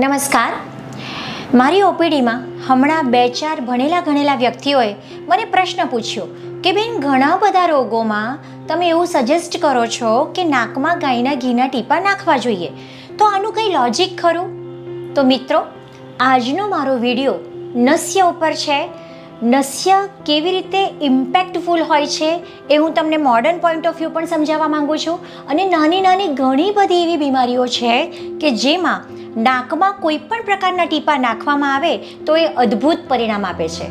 નમસ્કાર. મારી ઓપીડીમાં હમણાં બે ચાર ભણેલા ગણેલા વ્યક્તિઓએ મને પ્રશ્ન પૂછ્યો કે બેન, ઘણા બધા રોગોમાં તમે એવું સજેસ્ટ કરો છો કે નાકમાં ગાયના ઘીના ટીપા નાખવા જોઈએ. તો આનું કંઈ લોજિક ખરું? તો મિત્રો, આજનો મારો વીડિયો નસ્ય ઉપર છે. નસ્ય કેવી રીતે ઇમ્પેક્ટફુલ હોય છે એ હું તમને મોડર્ન પોઈન્ટ ઓફ વ્યૂ પણ સમજાવવા માંગુ છું. અને નાની નાની ઘણી બધી એવી બીમારીઓ છે કે જેમાં નાકમાં કોઈ પણ પ્રકારના ટીપા નાખવામાં આવે તો એ અદ્ભુત પરિણામ આપે છે.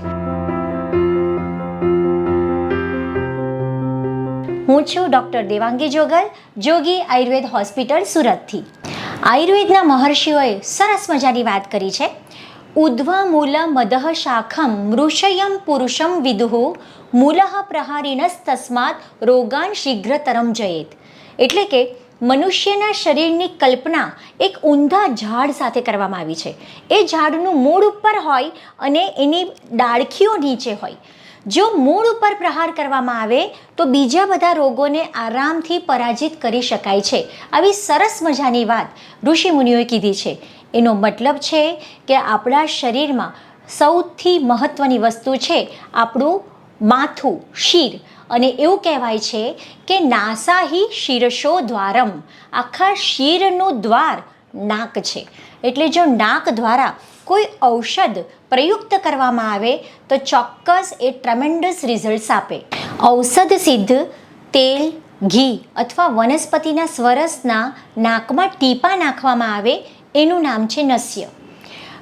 હું છું ડૉક્ટર દેવાંગી જોગલ, જોગી આયુર્વેદ હોસ્પિટલ સુરતથી. આયુર્વેદના મહર્ષિઓએ સરસ મજાની વાત કરી છે. ઉદ્ધ્વા મૂલ મદઃ શાખમ મૃષયમ પુરુષમ વિદુહુ મૂલઃ પ્રહારીણસ્તસ્માત રોગાન શીઘ્રતરમ જયેત એટલે કે મનુષ્યના શરીરની કલ્પના એક ઊંધા ઝાડ સાથે કરવામાં આવી છે. એ ઝાડનું મૂળ ઉપર હોય અને એની ડાળખીઓ નીચે હોય. જો મૂળ ઉપર પ્રહાર કરવામાં આવે, તો બીજા બધા રોગોને આરામથી પરાજિત કરી શકાય છે. આવી સરસ મજાની વાત ઋષિમુનિઓએ કીધી છે. એનો મતલબ છે કે આપણા શરીરમાં સૌથી મહત્ત્વની વસ્તુ છે આપણું માથું, શિર. અને એવું કહેવાય છે કે નાસાહી શિરશો દ્વારમ. આખા શિરનું દ્વાર નાક છે. એટલે જો નાક દ્વારા કોઈ ઔષધ પ્રયુક્ત કરવામાં આવે, તો ચોક્કસ એ ટ્રમેન્ડસ રિઝલ્ટ્સ આપે. ઔષધ સિદ્ધ તેલ, ઘી અથવા વનસ્પતિના સ્વરસના નાકમાં ટીપા નાખવામાં આવે એનું નામ છે નસ્ય.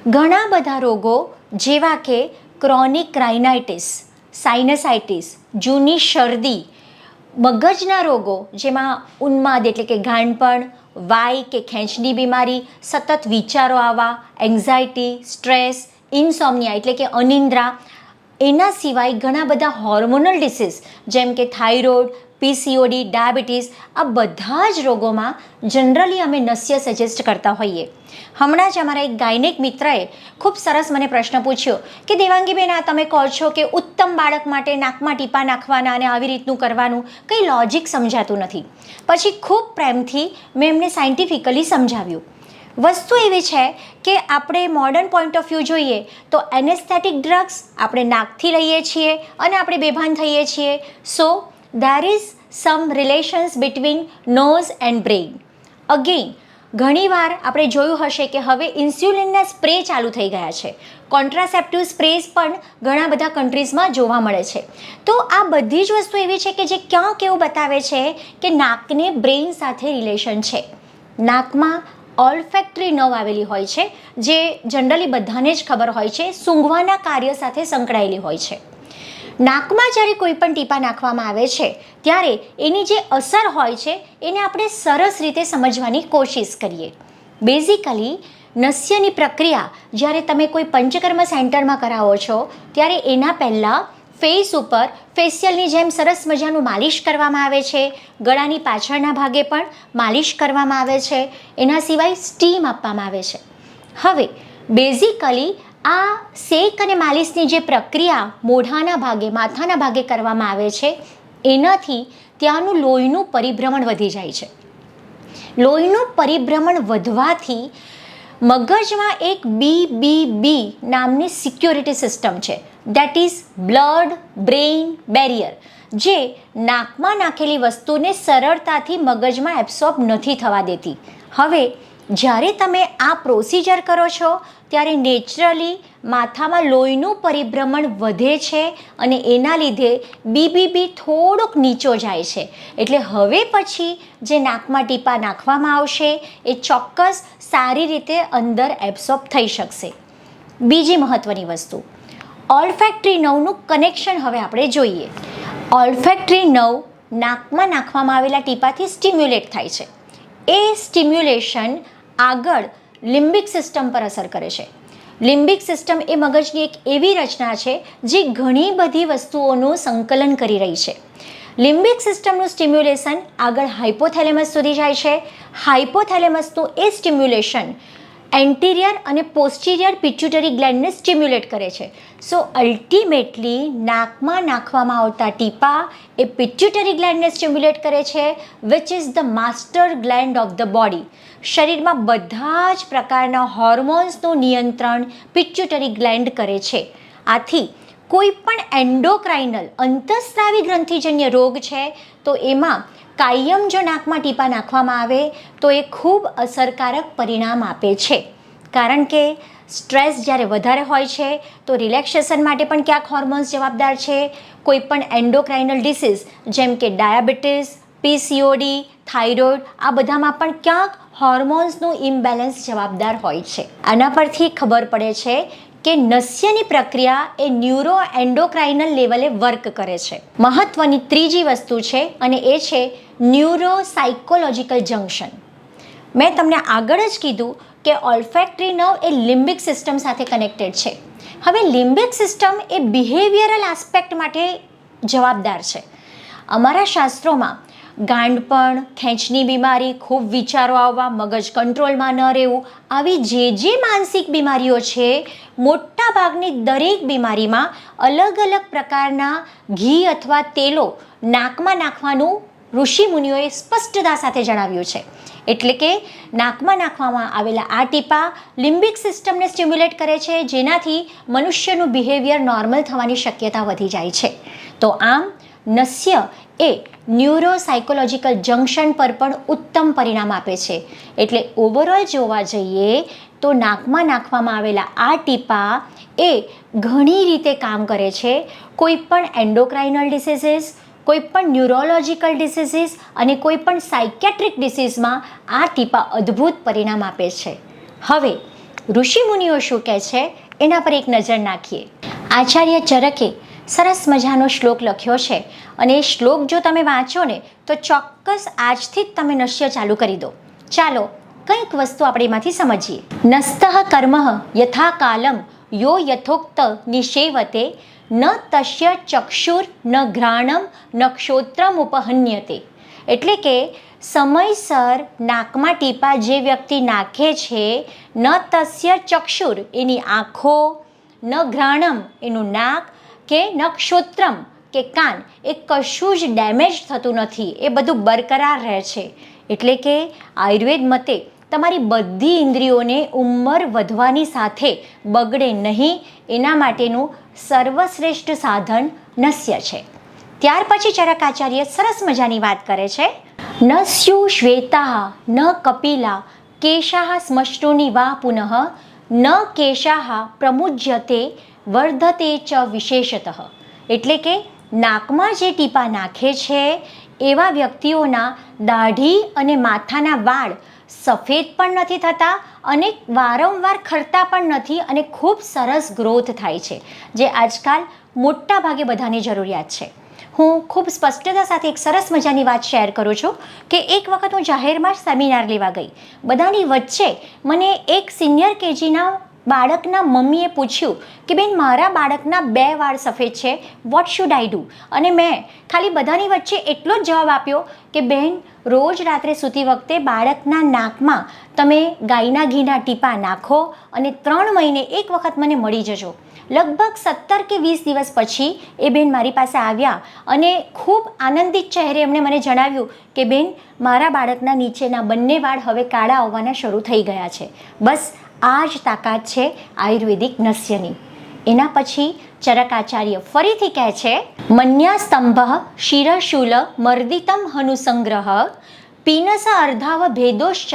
ઘણા બધા રોગો જેવા કે ક્રોનિક રાઇનાઇટિસ સાઇનસાઇટિસ, જૂની શરદી, મગજના રોગો જેમાં ઉન્માદ એટલે કે ગાંડપણ વાય કે ખેંચની બીમારી, સતત વિચારો આવવા એન્ઝાયટી સ્ટ્રેસ, ઇન્સોમનિયા એટલે કે અનિંદ્રા, એના સિવાય ઘણા બધા હોર્મોનલ ડિસીઝ જેમ કે થાઇરોઇડ પીસીઓડી ડાયાબિટીસ આ બધા જ રોગોમાં જનરલી અમે નસ્ય સજેસ્ટ કરતા હોઈએ. હમણાં જ અમારા એક ગાયનેક મિત્રએ ખૂબ સરસ મને પ્રશ્ન પૂછ્યો કે, દેવાંગીબેન, આ તમે કહો છો કે ઉત્તમ બાળક માટે નાકમાં ટીપા નાખવાના અને આવી રીતનું કરવાનું કંઈ લોજિક સમજાતું નથી. પછી ખૂબ પ્રેમથી મેં એમને સાયન્ટિફિકલી સમજાવ્યું. વસ્તુ એવી છે કે આપણે મોડર્ન પોઈન્ટ ઓફ વ્યૂ જોઈએ તો એનેસ્થેટિક ડ્રગ્સ આપણે નાકથી લઈએ છીએ અને આપણે બેભાન થઈએ છીએ. So there is some relations between nose and brain again ઘણીવાર આપણે જોયું હશે કે હવે ઇન્સ્યુલિનના સ્પ્રે ચાલુ થઈ ગયા છે. કોન્ટ્રાસેપ્ટિવ સ્પ્રેસ પણ ઘણા બધા કન્ટ્રીઝમાં જોવા મળે છે. તો આ બધી જ વસ્તુ એવી છે કે જે ક્યાં કેવું બતાવે છે કે નાકને બ્રેઇન સાથે રિલેશન છે. નાકમાં ઓલ્ફેક્ટરી નવ આવેલી હોય છે, જે જનરલી બધાને જ ખબર હોય છે, સૂંઘવાના કાર્ય સાથે સંકળાયેલી હોય છે. નાકમાં જ્યારે કોઈ પણ ટીપા નાખવામાં આવે છે, ત્યારે એની જે અસર હોય છે, એને આપણે સરસ રીતે સમજવાની કોશિશ કરીએ. બેઝિકલી નસ્યની પ્રક્રિયા જ્યારે તમે કોઈ પંચકર્મ સેન્ટરમાં કરાવો છો, ત્યારે એના પહેલાં ફેસ ઉપર ફેશિયલની જેમ સરસ મજાનું માલિશ કરવામાં આવે છે, ગળાની પાછળના ભાગે પણ માલિશ કરવામાં આવે છે, એના સિવાય સ્ટીમ આપવામાં આવે છે. હવે બેઝિકલી આ શેક અને માલિશની જે પ્રક્રિયા મોઢાના ભાગે, માથાના ભાગે કરવામાં આવે છે, એનાથી ત્યાંનું લોહીનું પરિભ્રમણ વધી જાય છે. લોહીનું પરિભ્રમણ વધવાથી મગજમાં એક બી બી બી નામની સિક્યોરિટી સિસ્ટમ છે. That is blood brain barrier જે નાકમાં નાખેલી વસ્તુને સરળતાથી મગજમાં એબ્સોર્બ નથી થવા દેતી. હવે જ્યારે તમે આ પ્રોસિજર કરો છો, ત્યારે નેચરલી માથામાં લોહીનું પરિભ્રમણ વધે છે અને એના લીધે બીબીબી થોડોક નીચો જાય છે. એટલે હવે પછી જે નાકમાં ટીપા નાખવામાં આવશે, એ ચોક્કસ સારી રીતે અંદર એબ્સોર્બ થઈ શકશે. બીજી મહત્ત્વની વસ્તુ ઓલ્ફેક્ટરી નવનું કનેક્શન હવે આપણે જોઈએ. ઓલ્ફેક્ટરી નવ નાકમાં નાખવામાં આવેલા ટીપાથી સ્ટિમ્યુલેટ થાય છે. એ સ્ટિમ્યુલેશન આગળ લિમ્બિક સિસ્ટમ પર અસર કરે છે. લિમ્બિક સિસ્ટમ એ મગજની એક એવી રચના છે જે ઘણી બધી વસ્તુઓનું સંકલન કરી રહી છે. લિમ્બિક સિસ્ટમનું સ્ટિમ્યુલેશન આગળ હાઇપોથેલેમસ સુધી જાય છે. હાઇપોથેલેમસનું એ સ્ટિમ્યુલેશન એન્ટિરિયર અને પોસ્ટિરિયર પિચ્યુટરી ગ્લેન્ડને સ્ટિમ્યુલેટ કરે છે. સો અલ્ટિમેટલી નાકમાં નાખવામાં આવતા ટીપા એ પિચ્યુટરી ગ્લેન્ડને સ્ટિમ્યુલેટ કરે છે which is the master gland of the body શરીરમાં બધા જ પ્રકારના હોર્મોન્સનું નિયંત્રણ પિચ્યુટરી ગ્લેન્ડ કરે છે. આથી, કોઈ પણ એન્ડોક્રાઇનલ અંતસ્ત્રાવી ગ્રંથિજન્ય રોગ છે, તો એમાં કાયમ જો નાકમાં ટીપા નાખવામાં આવે, તો એ ખૂબ અસરકારક પરિણામ આપે છે. કારણ કે સ્ટ્રેસ જ્યારે વધારે હોય છે, તો રિલેક્સેશન માટે પણ ક્યાંક હોર્મોન્સ જવાબદાર છે. કોઈ પણ એન્ડોક્રાઇનલ ડિસીઝ, જેમ કે ડાયાબિટીસ પીસીઓડી થાઇરોઇડ, આ બધામાં પણ ક્યાંક હોર્મોન્સનું ઇમ્બેલેન્સ જવાબદાર હોય છે. આના પરથી ખબર પડે છે કે નસ્યની પ્રક્રિયા એ ન્યુરો એન્ડોક્રાઇનલ લેવલે વર્ક કરે છે. મહત્વની ત્રીજી વસ્તુ છે, અને એ છે ન્યુરો સાયકોલોજીકલ જંક્શન. મેં તમને આગળ જ કીધું કે ઓલ્ફેક્ટરી નર્વ એ લિમ્બિક સિસ્ટમ સાથે કનેક્ટેડ છે. હવે લિમ્બિક સિસ્ટમ એ બિહેવિયરલ આસ્પેક્ટ માટે જવાબદાર છે. અમારા શાસ્ત્રોમાં ગાંડપણ, ખેંચની બીમારી, ખૂબ વિચારો આવવા, મગજ કંટ્રોલમાં ન રહેવું, આવી જે જે માનસિક બીમારીઓ છે મોટા ભાગની દરેક બીમારીમાં અલગ અલગ પ્રકારના ઘી અથવા તેલો નાકમાં નાખવાનું ઋષિ મુનિઓએ સ્પષ્ટતા સાથે જણાવ્યું છે. એટલે કે નાકમાં નાખવામાં આવેલા આ ટીપા લિમ્બિક સિસ્ટમને સ્ટિમ્યુલેટ કરે છે, જેનાથી મનુષ્યનું બિહેવિયર નોર્મલ થવાની શક્યતા વધી જાય છે. તો આમ, નસ્ય એ ન્યુરોસાયકોલોજીકલ જંકશન પર પણ ઉત્તમ પરિણામ આપે છે. એટલે ઓવરઓલ જોવા જઈએ, તો નાકમાં નાખવામાં આવેલા આ ટીપા એ ઘણી રીતે કામ કરે છે. કોઈ પણ એન્ડોક્રાઇનલ ડિસીઝીસ કોઈ પણ ન્યુરોલોજીકલ ડિસીઝીસ અને કોઈ પણ સાયકેટ્રિક ડિસીઝમાં આ ટીપા અદ્ભુત પરિણામ આપે છે. હવે, ઋષિમુનિઓ શું કહે છે? એના પર એક નજર નાખીએ. આચાર્ય ચરકે સરસ મજાનો શ્લોક લખ્યો છે અને એ શ્લોક જો તમે વાંચો ને, તો ચોક્કસ આજથી જ તમે નશ્ય ચાલુ કરી દો. ચાલો, કંઈક વસ્તુ આપણે એમાંથી સમજીએ. નસ્તઃ કર્મ યથા કાલમ યો યથોક્ત નિષેવતે ન તસ્ય ચક્ષુર ન ઘ્રાણમ ન ક્ષોત્રમ ઉપહન્યતે. એટલે કે સમયસર નાકમાં ટીપા જે વ્યક્તિ નાખે છે, ન તસ્ય ચક્ષુર, એની આંખો, ન ઘ્રાણમ, એનું નાક કે ન ક્ષોત્રમ કે કાન, એ કશું જ ડેમેજ થતું નથી, એ બધું બરકરાર રહે છે. એટલે કે આયુર્વેદ મતે તમારી બધી ઇન્દ્રિયોને ઉંમર વધવાની સાથે બગડે નહીં, એના માટેનું સર્વશ્રેષ્ઠ સાધન નસ્ય છે. ત્યાર પછી ચરકાચાર્ય સરસ મજાની વાત કરે છે. નસ્યુ શ્વેતા ન કપિલા કેશાહ સ્મશ્રુની વા પુનઃ, ન કેશાહ પ્રમુજ્યતે વર્ધતે ચ વિશેષતઃ. એટલે કે નાકમાં જે ટીપા નાખે છે એવા વ્યક્તિઓના દાઢી અને માથાના વાળ સફેદ પણ નથી થતા અને વારંવાર ખરતા પણ નથી અને ખૂબ સરસ ગ્રોથ થાય છે, જે આજકાલ મોટા ભાગે બધાની જરૂરિયાત છે. હું ખૂબ સ્પષ્ટતા સાથે એક સરસ મજાની વાત શેર કરું છું કે એક વખત હું જાહેરમાં સેમિનાર લેવા ગઈ. બધાની વચ્ચે મને એક સિનિયર કેજીના બાળકના મમ્મીએ પૂછ્યું કે, બેન, મારા બાળકના બે વાળ સફેદ છે વોટ શુડ આઈ ડુ અને મેં ખાલી બધાની વચ્ચે એટલો જ જવાબ આપ્યો કે, બેન, રોજ રાત્રે સૂતી વખતે બાળકના નાકમાં તમે ગાયના ઘીના ટીપા નાખો અને ત્રણ મહિને એક વખત મને મળી જજો. લગભગ સત્તર કે વીસ દિવસ પછી એ બેન મારી પાસે આવ્યા અને ખૂબ આનંદિત ચહેરે એમણે મને જણાવ્યું કે, બેન, મારા બાળકના નીચેના બંને વાળ હવે કાળા આવવાના શરૂ થઈ ગયા છે. બસ આ જ તાકાત છે આયુર્વેદિક નસ્યની. એના પછી ચરકાચાર્ય ફરીથી કહે છે મન્યા સ્તંભ શિરશૂલ મર્દિતમ હનુસંગ્રહ પીનસ અર્ધાવ ભેદોશ્ચ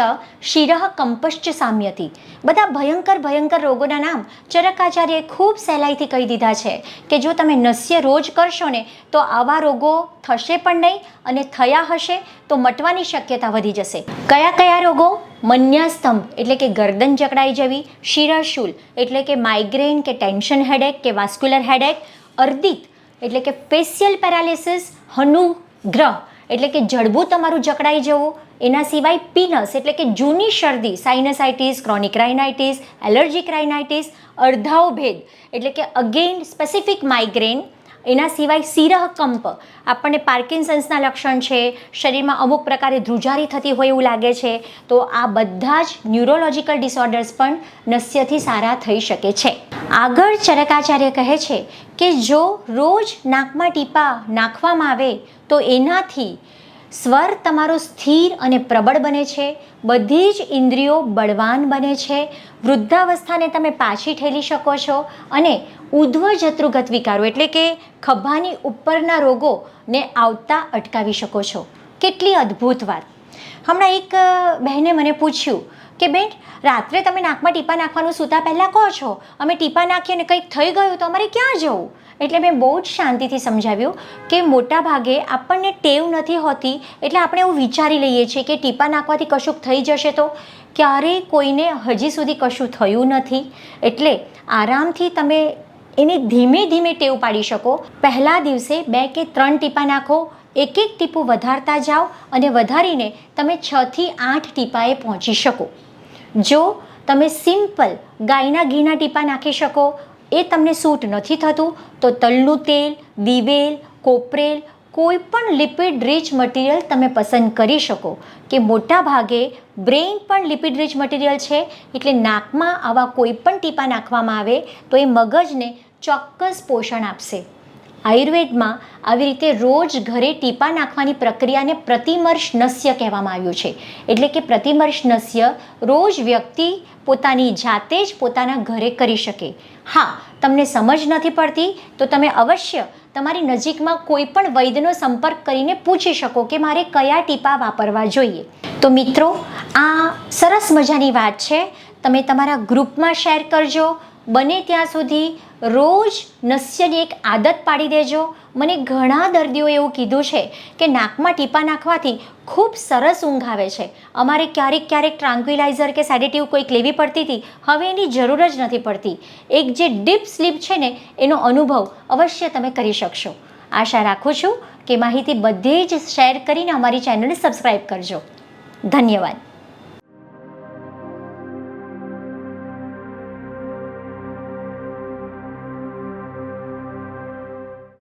શિરઃ કંપશ્ચ સામ્યતી. બધા ભયંકર ભયંકર રોગોના નામ ચરકાચાર્યએ ખૂબ સહેલાઈથી કહી દીધા છે કે જો તમે નસ્ય રોજ કરશો ને, તો આવા રોગો થશે પણ નહીં અને થયા હશે તો મટવાની શક્યતા વધી જશે. કયા કયા રોગો? મન્યાસ્તંભ, એટલે કે ગરદન જકડાઈ જવી, શિરશૂલ, એટલે કે માઇગ્રેન કે ટેન્શન હેડેક કે વાસ્ક્યુલર હેડેક અર્દિત, એટલે કે ફેશિયલ પેરાલિસિસ હનુગ્રહ એટલે કે જડબું તમારું જકડાઈ જવું, એના સિવાય પીનસ એટલે કે જૂની શરદી sinusitis chronic rhinitis allergic rhinitis અડધાઓ ભેદ એટલે કે અગેન સ્પેસિફિક માઇગ્રેન એના સિવાય સિરહ કંપ આપણને પાર્કિન્સન્સના લક્ષણ છે, શરીરમાં અમુક પ્રકારે ધ્રુજારી થતી હોય એવું લાગે છે, તો આ બધા જ ન્યુરોલોજીકલ ડિસઓર્ડર્સ પણ નસ્યથી સારા થઈ શકે છે. આગળ ચરકાચાર્ય કહે છે કે જો રોજ નાકમાં ટીપા નાખવામાં આવે, તો એનાથી સ્વર તમારો સ્થિર અને પ્રબળ બને છે, બધી જ ઇન્દ્રિયો બળવાન બને છે, વૃદ્ધાવસ્થાને તમે પાછી ઠેલી શકો છો અને ઉધ્વ જત્રુગત વિકારો, એટલે કે ખભાની ઉપરના રોગોને આવતા અટકાવી શકો છો. કેટલી અદ્ભુત વાત. હમણાં એક બહેને મને પૂછ્યું કે, બેન, રાત્રે તમે નાકમાં ટીપા નાખવાનું સૂતા પહેલાં કહો છો? અમે ટીપા નાખીએ અને કંઈક થઈ ગયું તો અમારે ક્યાં જવું? એટલે મેં બહુ જ શાંતિથી સમજાવ્યું કે મોટા ભાગે આપણને ટેવ નથી હોતી, એટલે આપણે એવું વિચારી લઈએ છીએ કે ટીપા નાખવાથી કશુંક થઈ જશે તો? ક્યારેય કોઈને હજી સુધી કશું થયું નથી. એટલે આરામથી તમે એની ધીમે ધીમે ટેવ પાડી શકો. પહેલા દિવસે બે કે ત્રણ ટીપા નાખો એક એક ટીપું વધારતા જાઓ અને વધારીને તમે છથી આઠ ટીપાએ પહોંચી શકો. જો તમે સિમ્પલ ગાયના ઘીના ટીપા નાખી શકો, એ તમને સૂટ નથી થતું, તો તલનું તેલ, દિવેલ, કોપરેલ, કોઈ પણ લિપિડ રીચ મટીરિયલ તમે પસંદ કરી શકો. કે મોટા ભાગે બ્રેઇન પણ લિપિડ રીચ મટીરિયલ છે, એટલે નાકમાં આવા કોઈ પણ ટીપા નાખવામાં આવે તો એ મગજને ચોક્કસ પોષણ આપશે. આયુર્વેદમાં આવી રીતે રોજ ઘરે ટીપા નાખવાની પ્રક્રિયાને પ્રતિમર્શ નસ્ય કહેવામાં આવ્યું છે. એટલે કે પ્રતિમર્શ નસ્ય રોજ વ્યક્તિ પોતાની જાતે જ પોતાના ઘરે કરી શકે. હા, તમને સમજ નથી પડતી? તો તમે અવશ્ય તમારી નજીકમાં કોઈ પણ વૈદ્યનો સંપર્ક કરીને પૂછી શકો કે મારે કયા ટીપા વાપરવા જોઈએ. તો મિત્રો, આ સરસ મજાની વાત છે. તમે તમારા ગ્રુપમાં શેર કરજો. બને ત્યાં સુધી રોજ નસ્યની એક આદત પાડી દેજો. મને ઘણા દર્દીઓએ એવું કીધું છે કે નાકમાં ટીપા નાખવાથી ખૂબ સરસ ઊંઘ આવે છે. અમારે ક્યારેક ક્યારેક ટ્રાન્ક્વિલાઇઝર કે સેડેટિવ કોઈક લેવી પડતી હતી. હવે એની જરૂર જ નથી પડતી. એક જે ડીપ સ્લીપ છે ને, એનો અનુભવ અવશ્ય તમે કરી શકશો. આશા રાખું છું કે માહિતી બધે જ શેર કરીને અમારી ચેનલને સબસ્ક્રાઈબ કરજો. ધન્યવાદ.